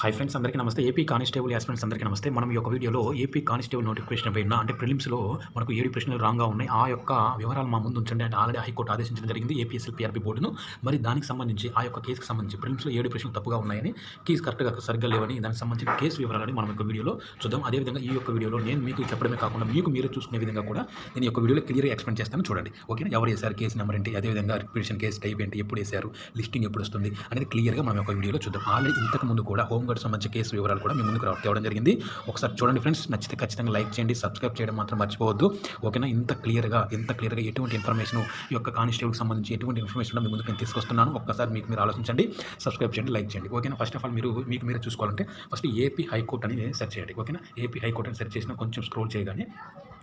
Hi friends అందరికీ నమస్తే. AP constable aspirants అందరికీ నమస్తే. మనం ఈ యొక్క వీడియోలో ఏపీ కానిస్టేబుల్ నోటిఫికేషన్ పైన అంటే ప్రిలిమ్స్లో మనకు ఏడు ప్రశ్నలు రాంగ్గా ఉన్నాయి. ఆ యొక్క వివరాలు మా ముందు ఉంచండి. అంటే ఆల్రెడీ హైకోర్టు ఆదేశించడం జరిగింది. ఏపీఎస్ఎల్పీఆర్బీ బోర్డును మరి దానికి సంబంధించి ఆ యొక్క కేసుకు సంబంధించి ప్రిలిమ్స్లో ఏడు ప్రశ్నలు తప్పుగా ఉన్నాయని కేసు కరెక్ట్గా సరిగ్గా లేవని దానికి సంబంధించిన కేసు వివరాలని మనం యొక్క వీడియోలో చూద్దాం. అదేవిధంగా ఈ యొక్క వీడియోలో నేను మీకు చెప్పడమే కాకుండా మీకు మీరు చూసుకునే విధంగా కూడా నేను ఈ యొక్క వీడియోలో క్లియర్గా ఎక్స్ప్లెయిన్ చేస్తాను చూడండి. ఓకేనా ఎవరు వేశారు? కేసు నెంబర్ ఏంటి? అదేవిధంగా రిపిటేషన్ కేసు టైప్ ఏంటి? ఎప్పుడు వేశారు? లిస్టింగ్ ఎప్పుడు వస్తుంది? అనేది క్లియర్గా మనం ఒక వీడియోలో చూద్దాం. ఆల్రెడీ ఇంతకు ముందు కూడా హోమ్ గార్డ్ సంబంధించిన కేసు వివరాలు కూడా మీ ముందుకు రావడం తేవడం జరిగింది. ఒకసారి చూడండి ఫ్రెండ్స్ నచ్చితే ఖచ్చితంగా లైక్ చేయండి సబ్స్క్రైబ్ చేయడం మాత్రం మర్చిపోవద్దు. ఓకేనా? ఇంత క్లియర్గా ఇంత క్లియర్గా ఎటువంటి ఇన్ఫర్మేషన్ ఈ యొక్క కానిస్టేబుల్కి సంబంధించి ఎటువంటి ఇన్ఫర్మేషన్ మీ ముందుకు నేను తీసుకొస్తున్నాను. ఒక్కసారి మీకు మీరు ఆలోచించండి సబ్స్క్రైబ్ చేయండి లైక్ చేయండి. ఓకేనా? ఫస్ట్ ఆఫ్ ఆల్ మీరు మీకు మీరు చూసుకోవాలంటే ఫస్ట్ ఏపీ హైకోర్టు అని సెర్చ్ చేయండి. ఓకేనా? ఏపీ హైకోర్టు అని సెర్చ్ చేసిన కొంచెం స్క్రోల్ చేయగానే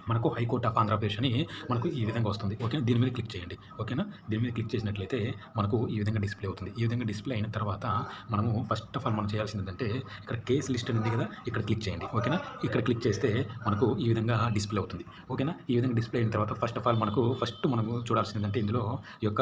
మనకు హైకోర్ట్ ఆఫ్ ఆంధ్రప్రదేశ్ అని మనకు ఈ విధంగా వస్తుంది. ఓకేనా? దీని మీద క్లిక్ చేయండి. ఓకేనా? దీని మీద క్లిక్ చేసినట్లయితే మనకు ఈ విధంగా డిస్ప్లే అవుతుంది. ఈ విధంగా డిస్ప్లే అయిన తర్వాత మనము ఫస్ట్ ఆఫ్ ఆల్ మనం చేయాల్సింది ఏంటంటే ఇక్కడ కేస్ లిస్ట్ ఉంది కదా ఇక్కడ క్లిక్ చేయండి. ఓకేనా? ఇక్కడ క్లిక్ చేస్తే మనకు ఈ విధంగా డిస్ప్లే అవుతుంది. ఓకేనా? ఈ విధంగా డిస్ప్లే అయిన తర్వాత ఫస్ట్ ఆఫ్ ఆల్ మనకు ఫస్ట్ మనము చూడాల్సింది అంటే ఇందులో ఈ యొక్క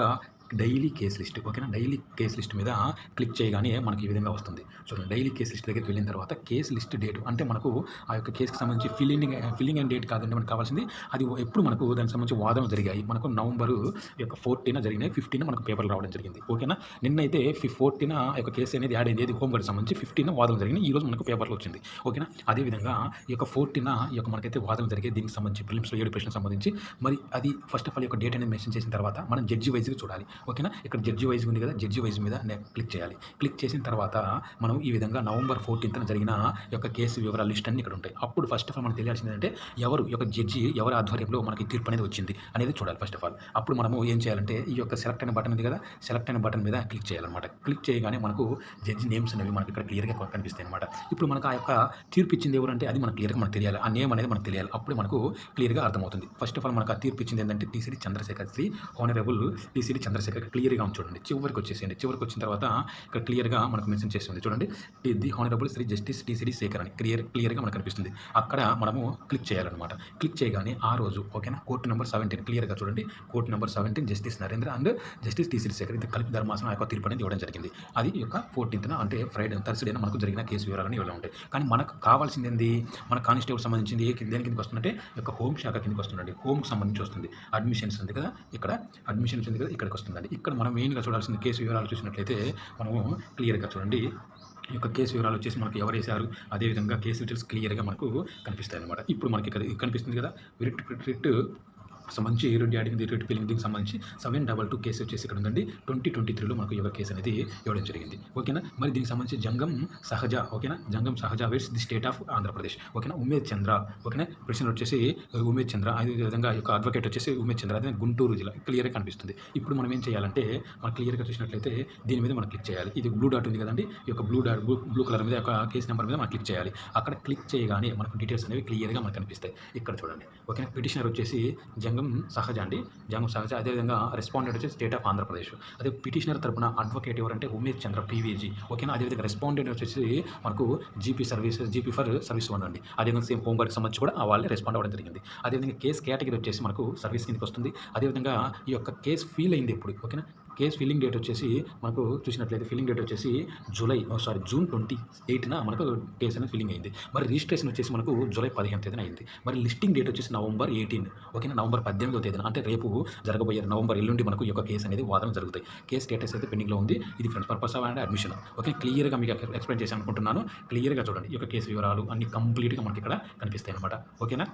డైలీ కేస్ లిస్ట్ ఓకేనా? డైలీ కేస్ లిస్ట్ మీద క్లిక్ చేయగానే మనకి ఈ విధంగా వస్తుంది. సో డైలీ కేస్ లిస్ట్ దగ్గరికి వెళ్ళిన తర్వాత కేస్ లిస్ట్ డేట్ అంటే మనకు ఆ యొక్క కేసుకి సంబంధించి ఫిల్లింగ్ ఫిల్లింగ్ అండ్ డేట్ కాదండి మనకు కావాల్సింది. అది ఎప్పుడు మనకు దానికి సంబంధించి వాదనలు జరిగాయి. మనకు నవంబర్ యొక్క ఫోర్టీన్ జరిగినాయి ఫిఫ్టీన్ మనకు పేపర్లు రావడం జరిగింది. ఓకేనా? నిన్నైతే ఫి ఫోర్టీన్ యొక్క కేసు అనేది యాడ్ అయింది. హోమ్ సంబంధించి ఫిఫ్టీన్ వాదన జరిగినాయి. ఈ రోజు మనకు పేపర్లో వచ్చింది. ఓకేనా? అదేవిధంగా ఈ యొక్క ఫోర్టీన్ ఈ యొక్క మనకైతే వాదన జరిగే దీనికి సంబంధించి ఫిలిమ్స్లో ఏడు ప్రశ్నలకు సంబంధించి. మరి అది ఫస్ట్ ఆఫ్ ఆల్ యొక్క డేట్ అనేది మెన్షన్ చేసిన తర్వాత మనం జడ్జి వైజ్గా చూడాలి. ఓకేనా? ఇక్కడ జడ్జి వైజ్ ఉంది కదా జడ్జి వైజ్ మీద క్లిక్ చేయాలి. క్లిక్ చేసిన తర్వాత మనం ఈ విధంగా నవంబర్ ఫోర్టీన్త్న జరిగిన యొక్క కేసు వివరాల లిస్ట్ అన్ని ఇక్కడ ఉంటాయి. అప్పుడు ఫస్ట్ ఆఫ్ ఆల్ మనకు తెలియాల్సింది ఏంటంటే ఎవరు యొక్క జడ్జి ఎవరి ఆధ్వర్యంలో మనకి తీర్పు అనేది వచ్చింది అనేది చూడాలి ఫస్ట్ ఆఫ్ ఆల్ అప్పుడు మనము ఏం చేయాలంటే ఈ యొక్క సెలెక్ట్ అయిన బటన్ ఉంది కదా సెలెక్ట్ అయిన బటన్ మీద క్లిక్ చేయాలన్నమాట. క్లిక్ చేయగానే మనకు జడ్జి నేమ్స్ అనేవి మనకి ఇక్కడ క్లియర్గా కనిపిస్తాయి అనమాట ఇప్పుడు మనకు ఆ యొక్క తీర్పు ఇచ్చింది ఎవరు అంటే అది మనకు క్లియర్గా మనకు తెలియాలి. ఆ నేమ్ అనేది మనకు తెలియాలి. అప్పుడు మనకు క్లియర్గా అర్థమవుతుంది. ఫస్ట్ ఆఫ్ ఆల్ మనకు ఆ తీర్పు ఇచ్చింది ఏంటంటే టీసీడీ చంద్రశేఖర్ శ్రీ హోనరబుల్ టీసీడీ చంద్రశేఖర్ ఇక్కడ క్లియర్గా ఉంది చూడండి. చివరికి వచ్చేసేయండి. చివరికి వచ్చిన తర్వాత ఇక్కడ క్లియర్గా మనకు మెన్షన్ చేస్తుంది చూడండి. The honourable Shri justice TCD Shekar అని క్లియర్ క్లియర్గా మనకు కనిపిస్తుంది. అక్కడ మనము క్లిక్ చేయాలన్నమాట. క్లిక్ చేయగానే ఆ రోజు ఓకేనా కోర్టు నెంబర్ సెవెంటీన్ క్లియర్గా చూడండి. Court number seventeen justice Narendra and justice TCD Shekar ఇది కలిపి ధర్మాసనం యొక్క తీర్పు అనేది ఇవ్వడం జరిగింది. అది యొక్క ఫోర్టీన్త్న అంటే ఫ్రైడే థర్స్డేన మనకు జరిగిన కేసు వివరాలని ఇవ్వడం ఉంటాయి. కానీ మనకు కావాల్సింది ఏంది? మన కానిస్టేబుల్ సంబంధించింది ఏ దేని కిందకి వస్తుందంటే యొక్క హోమ్ శాఖ కిందకి వస్తుందండి. హోమ్కి సంబంధించి వస్తుంది. అడ్మిషన్స్ ఉంది కదా ఇక్కడ. అడ్మిషన్స్ ఉంది కదా ఇక్కడికి వస్తుందండి ఇక్కడ మనం మెయిన్గా చూడాల్సింది కేసు వివరాలు చూసినట్లయితే మనము క్లియర్గా చూడండి. ఈ యొక్క కేసు వివరాలు వచ్చేసి మనకు ఎవరు వేశారు అదేవిధంగా కేసు డీటెయిల్స్ క్లియర్గా మనకు కనిపిస్తాయి అనమాట ఇప్పుడు మనకి ఇక్కడ కనిపిస్తుంది కదా. విరిట్ రిట్ సంబంధించి ఏ యాడింగ్ ది రిట్ దీనికి సంబంధించి సెవెన్ డబల్ టూ కేసు వచ్చేసి ఇక్కడ ఉందండి. ట్వంటీ ట్వంటీ త్రీలో మనకు ఈ కేసు అనేది ఇవ్వడం జరిగింది. ఓకేనా? మరి దీనికి సంబంధించి జంగం సహజ ఓకేనా? Jangam Sahaja versus the state of Andhra Pradesh. ఓకేనా? ఉమేద్ చంద్ర ఓకేనా? ప్రశ్న వచ్చేసి ఉమేద్ చంద్ర? అదే విధంగా యొక్క అడ్వకేట్ వచ్చేసి ఉమేద్ చంద్ర. అదే గుంటూరు జిల్లా. క్లియర్గా కనిపిస్తుంది. ఇప్పుడు మనం ఏం చేయాలంటే మనం క్లియర్గా చూసినట్లయితే దీని మీద మనం క్లిక్ చేయాలి. ఇది బ్లూ డాట్ ఉంది కదండి. ఈ యొక్క blue dot blue blue colour మీద ఒక కేసు నెంబర్ మీద మనం క్లిక్ చేయాలి. అక్కడ క్లిక్ చేయగానే మనకు డీటెయిల్స్ అనేవి క్లియర్గా మనకు కనిపిస్తాయి. ఇక్కడ చూడండి. ఓకేనా? పిటిషనర్ వచ్చేసి జంగం సహజ అండి. జంగం సహజ అదేవిధంగా రెస్పాండెడ్ వచ్చేసి స్టేట్ ఆఫ్ ఆంధ్రప్రదేశ్. అదే పిటిషనర్ తరపున అడ్వకేట్ ఎవరంటే ఉమేష్ చంద్ర పీవీజీ ఓకేనా? అదేవిధంగా రెస్పాండెడ్ వచ్చేసి మనకు GP service GP for service one అండి. అదేవిధంగా సేమ్ హోంగార్డ్కి సంబంధించి కూడా వాళ్ళే రెస్పాండ్ అవ్వడం జరిగింది. అదేవిధంగా కేసు కేటగిరీ వచ్చేసి మనకు సర్వీస్ కిందకి వస్తుంది. అదేవిధంగా ఈ యొక్క కేసు ఫీల్ అయింది ఇప్పుడు ఓకేనా? కేసు ఫిల్లింగ్ డేట్ వచ్చేసి మనకు చూసినట్లయితే ఫిల్లింగ్ డేట్ వచ్చేసి జూలై సారీ జూన్ ట్వంటీ ఎయిట్న మనకు కేసు అనేది ఫిల్లింగ్ అయింది. మరి రిజిస్ట్రేషన్ వచ్చేసి మనకు జూలై పదిహేను తేదీన అయింది. మరి లిస్టింగ్ డేట్ వచ్చేసి నవంబర్ ఎయిటీన్ ఓకేనా? నవంబర్ పద్దెనిమిదో తేదీన అంటే రేపు జరగబోయే నవంబర్ ఎల్లుండి మనకు ఈ యొక్క కేసు అనేది వాదన జరుగుతాయి. కేసు స్టేటస్ అయితే పెండింగ్లో ఉంది. ఇది friends purpose and admission. Okay క్లియర్గా మీకు ఎక్స్ప్లెయిన్ చేసి అనుకుంటున్నాను. క్లియర్గా చూడండి. ఈ యొక్క కేసు వివరాలు అన్ని కంప్లీట్గా మనకి ఇక్కడ కనిపిస్తాయి అనమాట ఓకేనా?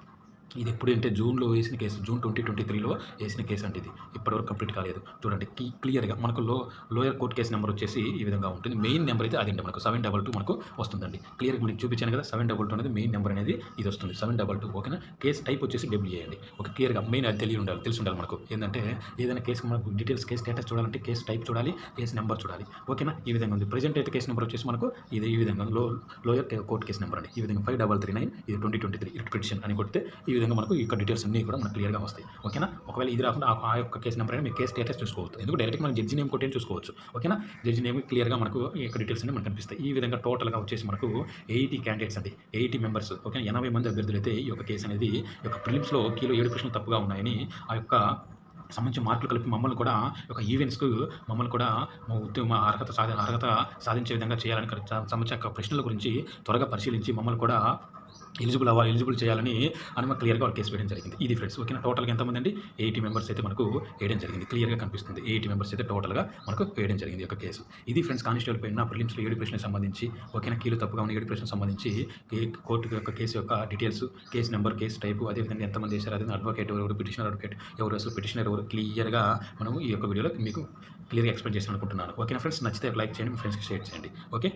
ఇది ఎప్పుడంటే జూన్లో వేసిన కేసు జూన్ ట్వంటీ ట్వంటీ త్రీలో వేసిన కేసు అంటే ఇది. ఇప్పటివరకు కంప్లీట్ కాలేదు. చూడండి కీ క్లియర్గా మనకు లో లోయర్ కోర్ట్ కేసు నెంబర్ వచ్చేసి ఈ విధంగా ఉంటుంది. మెయిన్ నెంబర్ అయితే అదండి మనకు. సెవెన్ డబల్ టూ మనకు వస్తుందండి. క్లియర్గా మీకు చూపించాను కదా సెవెన్ డబల్ టూ అనేది మెయిన్ నెంబర్ అనేది ఇది వస్తుంది. సెవెన్ డబల్ టూ ఓకేనా? కేసు టైప్ వచ్చేసి డబ్ల్యూ అండి. ఒక క్లియర్గా మెయిన్ అది తెలియ ఉండాలి తెలిసి ఉండాలి మనకు. ఏంటంటే ఏదైనా కేసు మనకు డీటెయిల్స్ కేసు స్టేటస్ చూడాలంటే కేసు టైప్ చూడాలి కేసు నెంబర్ చూడాలి. ఓకేనా? ఈ విధంగా ఉంది. ప్రజెంట్ అయితే కేసు నెంబర్ వచ్చేసి మనకు ఇది ఈ విధంగా లో లోయర్ కోర్ట్ కేసు నెంబర్ అండి. ఈ విధంగా ఫైవ్ డబల్ త్రీ నైన్ ఇది twenty twenty three writ petition అని కొడితే ఈ విధంగా మనకు ఇక్కడ డీటెయిల్స్ అన్నీ కూడా మనకు క్లియర్గా వస్తాయి. ఓకేనా? ఒకవేళ ఇది రాకుండా ఆ- యొక్క కేసు నెంబర్ అయినా మీ కేసు స్టేటస్ చూసుకోవచ్చు. ఎందుకు డైరెక్ట్ మనం జడ్జి నేమ్ కొట్టి చూసుకోవచ్చు. ఓకేనా? జడ్జి నేమ్ క్లియర్గా మనకు ఇక్కడ డీటెయిల్స్ అన్ని మనకు కనిపిస్తాయి. ఈ విధంగా టోటల్గా వచ్చేసి మనకు ఎయిటీ క్యాండిడేట్స్ అండి. ఎయిటీ మెంబర్స్ ఓకే ఎనభై మంది అభ్యర్థులు అయితే ఈ యొక్క కేసు అనేది ఈ యొక్క ప్రిలిమ్స్లో కీలో ఏడు ప్రశ్నలు తప్పుగా ఉన్నాయని ఆ యొక్క సంబంధించి మార్కులు కలిపి మమ్మల్ని కూడా ఒక ఈవెంట్స్కు మమ్మల్ని కూడా మా ఉద్యమ అర్హత సాధి అర్హత సాధించే విధంగా చేయాలని సంబంధించి యొక్క ప్రశ్నల గురించి త్వరగా పరిశీలించి మమ్మల్ని కూడా ఎలిజిబుల్ అవ్వాలి ఎలిజిబుల్ చేయాలని అని మాకు క్లియర్గా వాళ్ళు కేసు వేయడం జరిగింది. ఇది ఫ్రెండ్స్ ఓకేనా టోటల్గా ఎంతమంది అండి? ఎయిటీ మెంబర్స్ అయితే మనకు వేయడం జరిగింది. క్లియర్గా కనిపిస్తుంది. ఎయిటీ మెంబర్స్ అయితే టోటల్గా మనకు వేయడం జరిగింది ఒక యొక్క కేసు ఇది ఫ్రెండ్స్ కానిస్టేబుల్ పైన ప్రిలిమ్స్లో ఏడు ప్రశ్నలకు సంబంధించి ఓకేనా కీలు తప్పుగా ఉన్న ఏడు ప్రశ్నలకు సంబంధించి కోర్టు యొక్క కేసు యొక్క details case number case type అదేవిధంగా ఎంతమంది చేశారు అదే అడ్వకేట్ ఎవరు పిటిషనర్ అడ్వకేట్ ఎవరు అసలు పిటిషనర్ ఎవరు క్లియర్గా మనము ఈ యొక్క వీడియోలో మీకు క్లియర్గా ఎక్స్ప్లెయిన్ చేసి అనుకుంటున్నాను ఓకేనా ఫ్రెండ్స్ నచ్చితే లైక్ చేయండి మీ ఫ్రెండ్స్కి షేర్ చేయండి. ఓకే